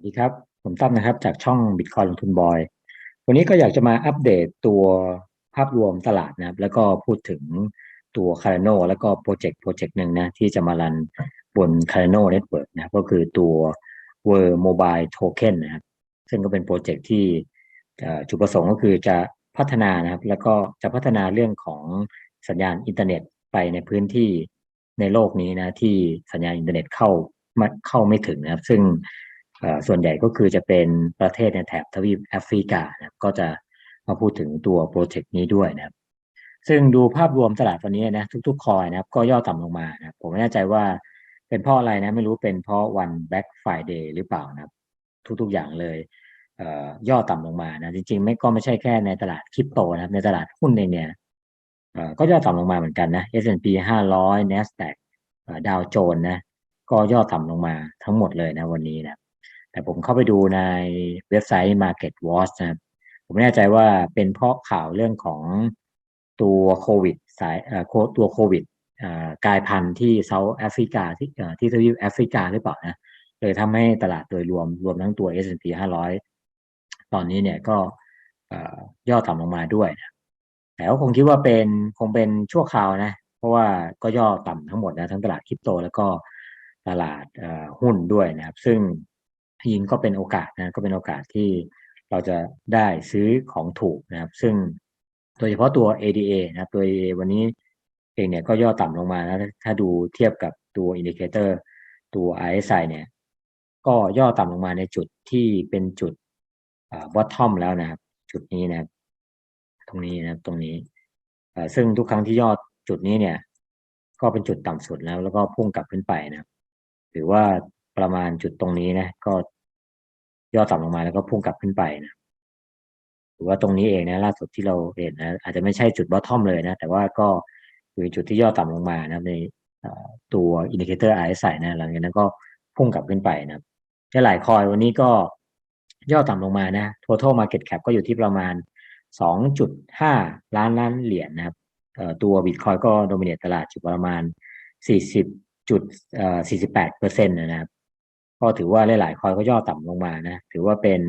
สวัสดีครับ ผมตั้มนะครับ จากช่อง Bitcoin ลงทุนบอย วันนี้ก็อยากจะมาอัปเดตตัวภาพรวมตลาดนะครับ แล้วก็พูดถึงตัว Cardano แล้วก็โปรเจกต์โปรเจกต์หนึ่งนะ ที่จะมารันบน Cardano Network นะก็คือตัว World Mobile Token นะครับ ซึ่งก็เป็นโปรเจกต์ที่จุดประสงค์ก็คือจะพัฒนานะครับ แล้วก็จะพัฒนาเรื่องของสัญญาณอินเทอร์เน็ตไปในพื้นที่ในโลกนี้นะที่สัญญาณอินเทอร์เน็ตเข้ามาเข้าไม่ถึงนะครับ ซึ่ง ส่วนใหญ่ก็คือจะเป็นประเทศในแถบทวีปแอฟริกานะครับก็จะมาพูดถึงตัวโปรเจกต์นี้ด้วยนะครับ ซึ่งดูภาพรวมตลาดวันนี้นะทุกๆคอยนะครับ ก็ย่อต่ำลงมานะครับผมไม่แน่ใจว่าเป็นเพราะอะไรนะไม่รู้เป็นเพราะวัน Black Friday หรือเปล่านะครับ ทุกๆอย่างเลยเอ่อย่อต่ำลงมานะจริงๆ ไม่ก็ไม่ใช่แค่ในตลาดคริปโตนะครับ ในตลาดหุ้นในเนี่ยก็ย่อต่ำลงมาเหมือนกันนะ S&P 500 NASDAQ ดาวโจนนะก็ย่อต่ำลงมาทั้งหมดเลยนะวันนี้นะ แต่ผมเข้าไปดูในเว็บไซต์ Market Watch นะครับผมไม่แน่ใจว่าเป็นเพราะข่าวเรื่องของตัวโควิดสายตัวโควิดกลายพันธุ์ที่เซาท์แอฟริกาที่ที่ทวีปแอฟริกาหรือเปล่านะเลยทำให้ตลาดโดยรวมรวมทั้งตัว S&P 500 ตอนนี้เนี่ยก็ย่อต่ำลงมาด้วยนะแต่ก็คงคิดว่าเป็นคงเป็นชั่วคราวนะ เพราะว่าก็ย่อต่ำทั้งหมดนะทั้งตลาดคริปโต แล้วก็ตลาดหุ้นด้วยนะครับ ซึ่ง ยิงก็เป็นโอกาสนะก็เป็นโอกาสที่เราจะได้ซื้อของถูกนะครับ ซึ่งโดยเฉพาะตัว ADA นะครับตัว ADA วันนี้เองเนี่ยก็ย่อต่ำลงมานะถ้าถ้าดูเทียบกับตัวอินดิเคเตอร์ตัว RSI เนี่ย ก็ย่อต่ำลงมาในจุดที่เป็นจุดอ่า bottom แล้วนะครับ จุดนี้นะครับ ตรงนี้นะครับตรงนี้ซึ่งทุกครั้งที่ยอดจุดนี้เนี่ย ก็เป็นจุดต่ำสุดแล้ว แล้วก็พุ่งกลับขึ้นไปนะครับหรือว่า ประมาณจุดตรงนี้นะ ก็ย่อต่ำลงมาแล้วก็พุ่งกลับขึ้นไปนะหรือว่าตรงนี้เองนะล่าสุดที่เราเห็นนะอาจจะไม่ใช่จุด bottom เลยนะ แต่ว่าก็อยู่ในจุดที่ย่อต่ำลงมานะในตัวอินดิเคเตอร์ RSI นะหลังจากนั้นก็พุ่งกลับขึ้นไปนะในหลายคอยวันนี้ก็ย่อต่ำลงมานะ total market cap ก็อยู่ที่ประมาณ 2.5 ล้านล้านเหรียญนะครับตัว Bitcoin ก็โดมิเนตตลาดอยู่ประมาณ 40จุดเอ่อ48เปอร์เซ็นต์นะครับ ก็ถือว่าหลายๆคอยก็ย่อต่ำลงมานะ ถือว่าเป็น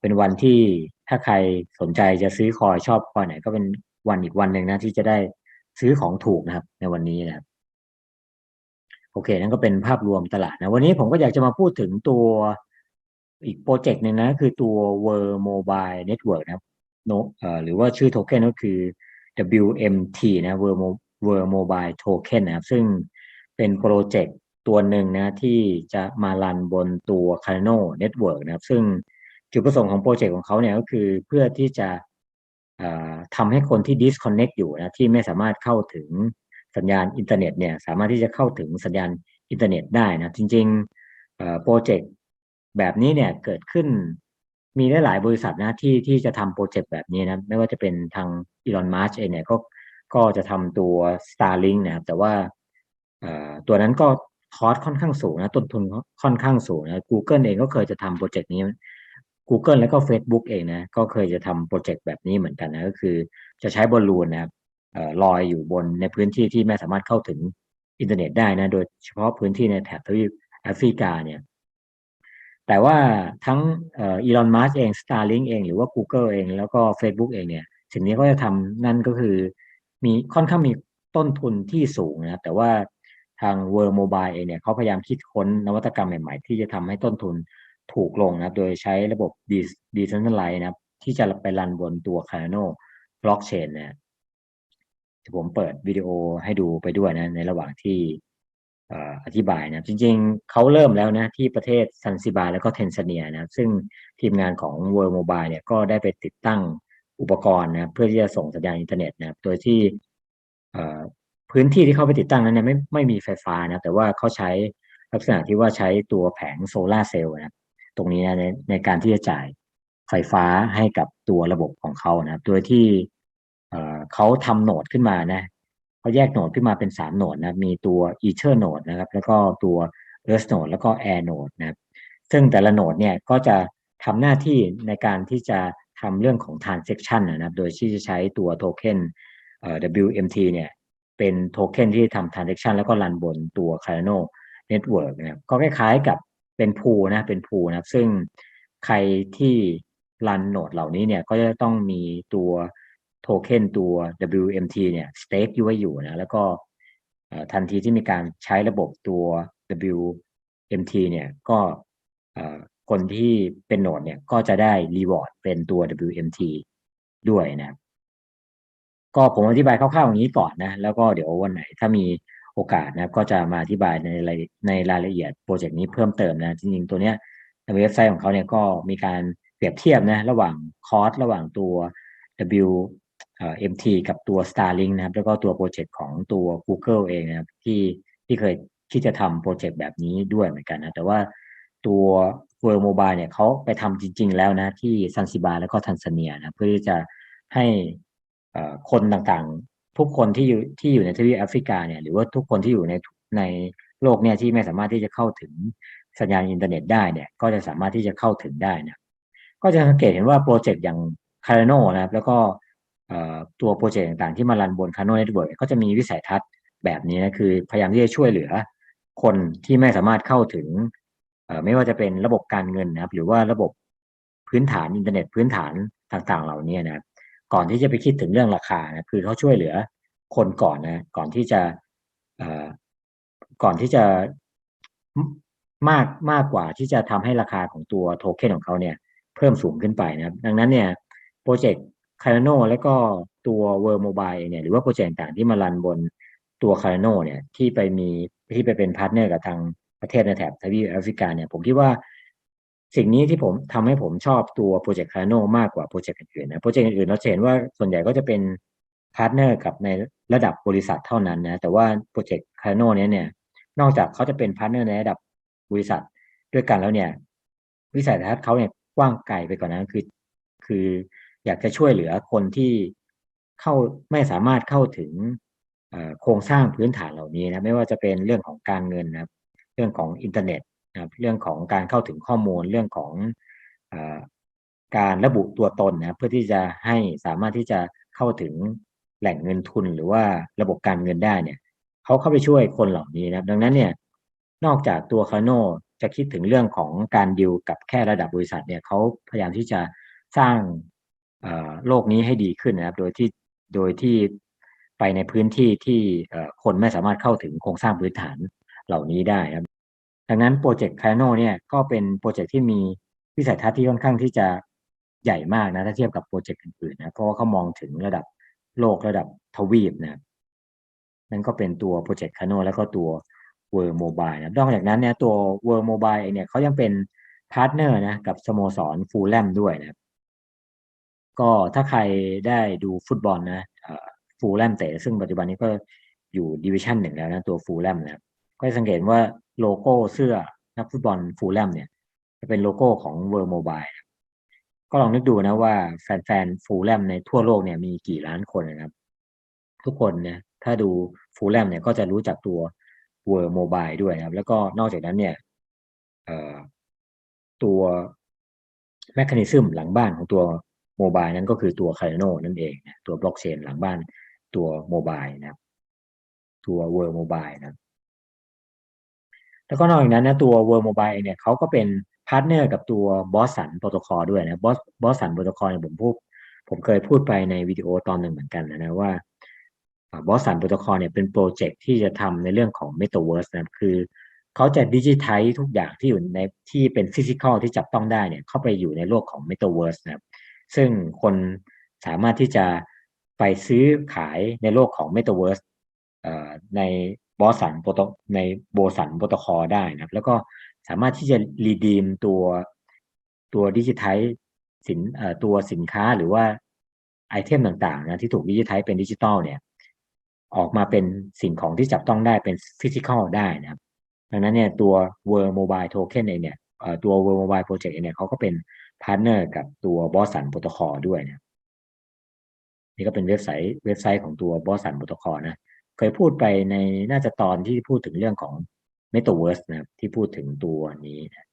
เป็นวันที่ถ้าใครสนใจจะซื้อคอยชอบคอยไหน ก็เป็นวันอีกวันหนึ่งนะที่จะได้ซื้อของถูกนะครับ ในวันนี้นะครับ โอเค นั่นก็เป็นภาพรวมตลาดนะ วันนี้ผมก็อยากจะมาพูดถึงตัวอีกโปรเจกต์หนึ่งนะ คือตัว World Mobile Network นะครับโนเอ่อหรือว่าชื่อโทเค็นก็คือ WMT นะ World Mobile Token นะครับ ซึ่งเป็นโปรเจกต์ ตัวหนึ่งนะที่จะมารันบนตัว Cardano Network นะครับ ซึ่งจุดประสงค์ของโปรเจกต์ของเขาเนี่ยก็คือเพื่อที่จะทำให้คนที่ disconnect อยู่นะที่ไม่สามารถเข้าถึงสัญญาณอินเทอร์เน็ตเนี่ยสามารถที่จะเข้าถึงสัญญาณอินเทอร์เน็ตได้นะ จริงๆโปรเจกต์แบบนี้เนี่ยเกิดขึ้นมีหลายบริษัทนะที่ที่จะทำโปรเจกต์แบบนี้นะ ไม่ว่าจะเป็นทางอีลอนมัสเองเนี่ยก็ก็จะทำตัว Starlink นะครับ แต่ว่าตัวนั้นก็ คอสค่อนข้างสูงนะต้นทุนค่อนข้างสูงนะ Google เองก็เคยจะทำโปรเจกต์นี้ Google แล้วก็ Facebook เองนะ ก็เคยจะทำโปรเจกต์แบบนี้เหมือนกันนะ ก็คือจะใช้บอลลูนนะครับเอ่อลอยอยู่บนในพื้นที่ที่ไม่สามารถเข้าถึงอินเทอร์เน็ตได้นะ โดยเฉพาะพื้นที่ในแถบทวีปแอฟริกาเนี่ย แต่ว่าทั้งอีลอน มัสเอง Starlink เอง หรือว่า Google เอง แล้วก็ Facebook เองเนี่ย สิ่งนี้ก็จะทำนั่นก็คือ มีค่อนข้างมีต้นทุนที่สูงนะแต่ว่า ทาง World Mobile เองเนี่ยเขาพยายามคิดค้นนวัตกรรมใหม่ๆ ที่จะทำให้ต้นทุนถูกลงนะโดยใช้ระบบ Dec- Decentralized นะครับที่จะไปรันบนตัว Cardano Blockchain นะเดี๋ยวผมเปิดวิดีโอให้ดูไปด้วยนะ ในระหว่างที่อธิบายนะจริงๆเขาเริ่มแล้วนะที่ประเทศซันซิบาแล้วก็เทนซาเนียนะครับซึ่งทีมงานของ World Mobile เนี่ยก็ได้ไปติดตั้งอุปกรณ์นะเพื่อที่จะส่งสัญญาณอินเทอร์เน็ตนะครับโดยที่ พื้นที่ที่เขาไปติดตั้งนั้นเนี่ยไม่ไม่มีไฟฟ้านะแต่ว่าเขาใช้ลักษณะที่ว่าใช้ตัวแผงโซลาเซลล์นะตรงนี้นะในในการที่จะจ่ายไฟฟ้าให้กับตัวระบบของเขานะครับโดยที่เขาทำโหนดขึ้นมานะเขาแยกโหนดขึ้นมาเป็นสามโหนดนะมีตัว Ether node นะครับ แล้วก็ตัว Earth node แล้วก็ Air node นะครับซึ่งแต่ละโหนดเนี่ยก็จะทำหน้าที่ในการที่จะทำเรื่องของ transaction นะครับ โดยที่จะใช้ตัวโทเค็น WMT เนี่ย เป็นโทเค็นที่ทำ transaction แล้วก็รันบนตัว Cardano Network นะครับก็คล้ายๆกับเป็นพูนะเป็นพูนะครับซึ่งใครที่รันโหนดเหล่านี้เนี่ยก็จะต้องมีตัวโทเค็นตัว WMT เนี่ยสเต็กอยู่ไว้อยู่นะแล้วก็ทันทีที่มีการใช้ระบบตัว WMT เนี่ยก็คนที่เป็นโหนดเนี่ยก็จะได้รีวอร์ดเป็นตัว WMT ด้วยนะครับ ก็ผมอธิบายคร่าวๆอย่างนี้ก่อนนะ แล้วก็เดี๋ยววันไหนถ้ามีโอกาสนะก็จะมาอธิบายในรายในรายละเอียดโปรเจกต์นี้เพิ่มเติมนะจริงๆตัวเนี้ยในเว็บไซต์ของเขาเนี่ยก็มีการเปรียบเทียบนะระหว่างคอร์สระหว่างตัว W เอ่อ MT กับตัว Starlink นะครับ แล้วก็ตัวโปรเจกต์ของตัว Google เองนะครับที่ที่เคยที่จะทำโปรเจกต์แบบนี้ด้วยเหมือนกันนะ แต่ว่าตัว World Mobile เนี่ยเขาไปทำจริง ๆ แล้วนะที่ซันซิบาแล้วก็ทันซาเนียนะเพื่อที่จะให้ คนต่างๆ ทุกคนที่อยู่ที่อยู่ในทวีปแอฟริกาเนี่ยหรือว่าทุกคนที่อยู่ในในโลกเนี่ยที่ไม่สามารถที่จะเข้าถึงสัญญาณอินเทอร์เน็ตได้เนี่ยก็จะสามารถที่จะเข้าถึงได้นะก็จะสังเกตเห็นว่าโปรเจกต์อย่าง c a r โ n o นะครับแล้วก็ตัวโปรเจกต์ต่างๆที่มารันบน c a r โ n o Network ก็จะมีวิสัยทัศน์แบบนี้นะคือพยายามที่จะช่วยเหลือคนที่ไม่สามารถเข้าถึงไม่ว่าจะเป็นระบบการเงินนะครับ หรือว่าระบบพื้นฐานอินเทอร์เน็ตพื้นฐานต่างๆ เหล่านี้นะครับ ก่อนที่จะไปคิดถึงเรื่องราคานะคือเขาช่วยเหลือคนก่อนนะก่อนที่จะก่อนที่จะมากมากกว่าที่จะทำให้ราคาของตัวโทเค็นของเขาเนี่ยเพิ่มสูงขึ้นไปนะครับดังนั้นเนี่ยโปรเจกต์คาร์โนและก็ตัว World Mobile เนี่ยหรือว่าโปรเจกต์ต่างๆที่มารันบนตัวคาร์โนเนี่ยที่ไปมีที่ไปเป็นพาร์ทเนอร์กับทางประเทศในแถบทวีปแอฟริกาเนี่ยผมคิดว่า สิ่งนี้ที่ผมทำให้ผมชอบตัวโปรเจกต์คาโนมากกว่าโปรเจกต์อื่นๆนะโปรเจกต์อื่นๆเราเห็นว่าส่วนใหญ่ก็จะเป็นพาร์ทเนอร์กับในระดับบริษัทเท่านั้นนะแต่ว่าโปรเจกต์คาโนเนี้ยเนี่ยนอกจากเขาจะเป็นพาร์ทเนอร์ในระดับบริษัทด้วยกันแล้วเนี่ยวิสัยทัศน์เขาเนี่ยกว้างไกลไปกว่านั้นคือ คืออยากจะช่วยเหลือคนที่เข้าไม่สามารถเข้าถึงโครงสร้างพื้นฐานเหล่านี้นะไม่ว่าจะเป็นเรื่องของการเงินนะเรื่องของอินเทอร์เน็ต นะครับเรื่องของการเข้าถึงข้อมูลเรื่องของอการระบุตัวตนนะเพื่อที่จะให้สามารถที่จะเข้าถึงแหล่งเงินทุนหรือว่าระบบการเงินได้เนี่ยเขาเข้าไปช่วยคนเหล่านี้นะดังนั้นเนี่ยนอกจากตัวคาโนจะคิดถึงเรื่องของการดิวกับแค่ระดับบริษัทเนี่ยเขาพยายามที่จะสร้างโลกนี้ให้ดีขึ้นนะครับ โดยที่โดยที่ไปในพื้นที่ที่คนไม่สามารถเข้าถึงโครงสร้างพื้นฐานเหล่านี้ได้ครับ ดังนั้นโปรเจกต์คาโนเนี่ยก็เป็นโปรเจกต์ที่มีวิสัยทัศน์ที่ค่อนข้างที่จะใหญ่มากนะถ้าเทียบกับโปรเจกต์อื่นๆนะเพราะว่าเขามองถึงระดับโลกระดับทวีปนะนั่นก็เป็นตัวโปรเจกต์คาโนแล้วก็ตัว World Mobile นะนอกจากนั้นเนี่ยตัว World Mobile เนี่ยเขายังเป็นพาร์ทเนอร์นะกับสโมสรฟูลแลมด้วยนะก็ถ้าใครได้ดูฟุตบอลนะฟูลแลมเตะซึ่งปัจจุบันนี้ก็อยู่ดิวิชั่นหนึ่งแล้วนะตัวฟูลแลมนะก็สังเกตว่า โลโก้เสื้อนักฟุตบอลฟูลแลมเนี่ย จะเป็นโลโก้ของ World Mobile ก็ลองนึกดูนะว่าแฟนๆฟูลแลมในทั่วโลกเนี่ยมีกี่ล้านคนนะครับ ทุกคนเนี่ยถ้าดูฟูลแลมเนี่ยก็จะรู้จักตัว World Mobile ด้วยนะครับ แล้วก็นอกจากนั้นเนี่ยตัวแมคานิซึมหลังบ้านของตัวโมบายนั้นก็คือตัวคาร์โนนั่นเองนะตัวบล็อกเชนหลังบ้านตัวโมบายนะครับตัว World Mobile นะ แล้วก็นอกจากนั้นนะตัว World Mobile เนี่ยเขาก็เป็นพาร์ทเนอร์กับตัวบอสสันโปรโตคอลด้วยนะบอสบอสสันโปรโตคอลเนี่ยผมพูดผมเคยพูดไปในวิดีโอตอนหนึ่งเหมือนกันนะว่าบอสสันโปรโตคอลเนี่ยเป็นโปรเจกต์ที่จะทำในเรื่องของ Metaverse นะคือเขาจะดิจิทัลทุกอย่างที่อยู่ในที่เป็นฟิสิกอลที่จับต้องได้เนี่ยเข้าไปอยู่ในโลกของ Metaverse นะครับซึ่งคนสามารถที่จะไปซื้อขายในโลกของ Metaverse ใน บอสันโปรโตในโบสันโปรโตคอลได้นะครับ แล้วก็สามารถที่จะรีดีมตัวตัวดิจิทัลสินตัวสินค้าหรือว่าไอเทมต่างๆนะที่ถูกดิจิทัลเป็นดิจิตอลเนี่ยออกมาเป็นสิ่งของที่จับต้องได้เป็นฟิสิกอลได้นะครับ ดังนั้นเนี่ยตัว World Mobile Token เองเนี่ยตัว World Mobile Project เองเนี่ยเขาก็เป็นพาร์ทเนอร์กับตัวบอสสันโปรโตคอลด้วยนะนี่ก็เป็นเว็บไซต์เว็บไซต์ของตัวบอสสันโปรโตคอลนะ เคยพูดไปในน่าจะตอนที่พูดถึงเรื่องของ Metaverse นะครับที่พูดถึงตัวนี้นะ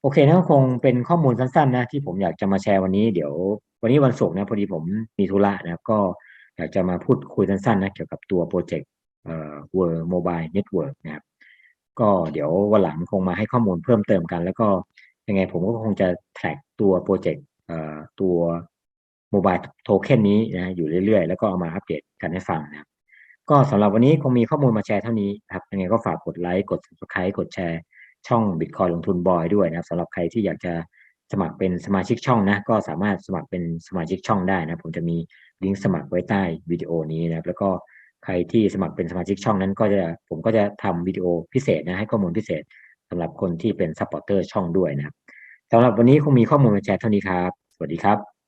โอเคนะคงเป็นข้อมูลสั้นๆนะที่ผมอยากจะมาแชร์วันนี้เดี๋ยว วันนี้วันศุกร์นะพอดีผมมีธุระนะครับก็อยากจะมาพูดคุยสั้นๆนะเกี่ยวกับตัวโปรเจกต์เอ่อ World Mobile Network นะครับก็เดี๋ยววันหลังคงมาให้ข้อมูลเพิ่มเติมกัน แล้วก็ยังไงผมก็คงจะแท็กตัวโปรเจกต์เอ่อตัว โมบายโทเค็นนี้นะอยู่เรื่อยๆ แล้วก็เอามาอัปเดตกันให้ฟังนะครับก็สำหรับวันนี้คงมีข้อมูลมาแชร์เท่านี้ครับยังไงก็ฝากกดไลค์กด subscribe กดแชร์ช่อง Bitcoin ลงทุนบอยด้วยนะครับสำหรับใครที่อยากจะสมัครเป็นสมาชิกช่องนะก็สามารถสมัครเป็นสมาชิกช่องได้นะ ผมจะมีลิงก์สมัครไว้ใต้วิดีโอนี้นะครับแล้วก็ใครที่สมัครเป็นสมาชิกช่องนั้นก็จะผมก็จะทำวิดีโอพิเศษนะให้ข้อมูลพิเศษสำหรับคนที่เป็นซัพพอร์เตอร์ช่องด้วยนะครับสำหรับวันนี้คงมีข้อมูลมาแชร์เท่านี้ครับ สวัสดีครับ